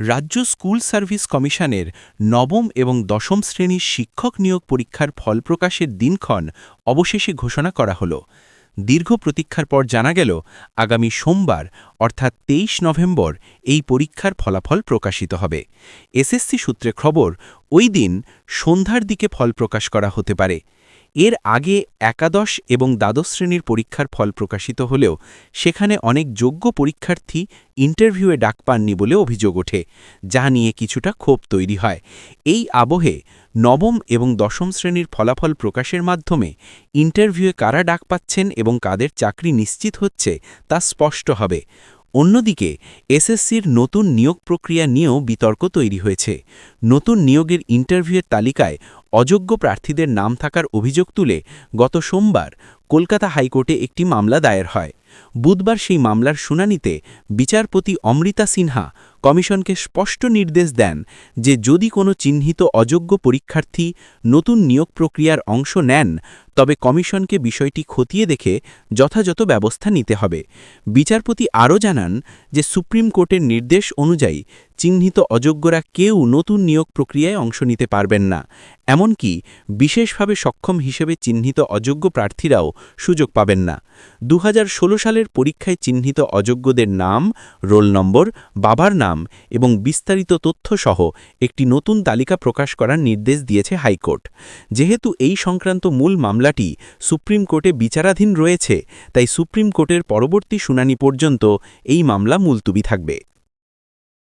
রাজ্য school service কমিশনের নবম এবং দশম শ্রেণির শিক্ষক নিয়োগ পরীক্ষার ফল প্রকাশের দিনক্ষণ অবশেষে ঘোষণা করা হল। দীর্ঘ প্রতীক্ষার পর জানা গেল, আগামী সোমবার, অর্থাৎ তেইশ নভেম্বর, এই পরীক্ষার ফলাফল প্রকাশিত হবে। এসএসসি সূত্রে খবর, ওই দিন সন্ধ্যার দিকে ফল প্রকাশ করা হতে পারে। এর আগে একাদশ এবং দ্বাদশ শ্রেণির পরীক্ষার ফল প্রকাশিত হলেও সেখানে অনেক যোগ্য পরীক্ষার্থী ইন্টারভিউয়ে ডাক পাননি বলে অভিযোগ ওঠে, যা নিয়ে কিছুটা ক্ষোভ তৈরি হয়। এই আবহে নবম এবং দশম শ্রেণির ফলাফল প্রকাশের মাধ্যমে ইন্টারভিউয়ে কারা ডাক পাচ্ছেন এবং কাদের চাকরি নিশ্চিত হচ্ছে তা স্পষ্ট হবে। অন্যদিকে, এসএসসির নতুন নিয়োগ প্রক্রিয়া নিয়েও বিতর্ক তৈরি হয়েছে। নতুন নিয়োগের ইন্টারভিউয়ের তালিকায় অযোগ্য প্রার্থীদের নাম থাকার অভিযোগ তুলে গত সোমবার কলকাতা হাইকোর্টে একটি মামলা দায়ের হয়। বুধবার সেই মামলার শুনানিতে বিচারপতি অমৃতা সিনহা কমিশনকে স্পষ্ট নির্দেশ দেন যে যদি কোনো চিহ্নিত অযোগ্য পরীক্ষার্থী নতুন নিয়োগ প্রক্রিয়ার অংশ নেন, তবে কমিশনকে বিষয়টি খতিয়ে দেখে যথাযথ ব্যবস্থা নিতে হবে। বিচারপতি আরও জানান যে সুপ্রিম কোর্টের নির্দেশ অনুযায়ী চিহ্নিত অযোগ্যরা কেউ নতুন নিয়োগ প্রক্রিয়ায় অংশ নিতে পারবেন না। এমনকি বিশেষভাবে সক্ষম হিসেবে চিহ্নিত অযোগ্য প্রার্থীরাও সুযোগ পাবেন না। দু হাজার ষোলো সালের পরীক্ষায় চিহ্নিত অযোগ্যদের নাম, রোল নম্বর, বাবার নাম এবং বিস্তারিত তথ্যসহ একটি নতুন তালিকা প্রকাশ করার নির্দেশ দিয়েছে হাইকোর্ট। যেহেতু এই সংক্রান্ত মূল মামলাটি সুপ্রিম কোর্টে বিচারাধীন রয়েছে, তাই সুপ্রিম কোর্টের পরবর্তী শুনানি পর্যন্ত এই মামলা মুলতুবি থাকবে।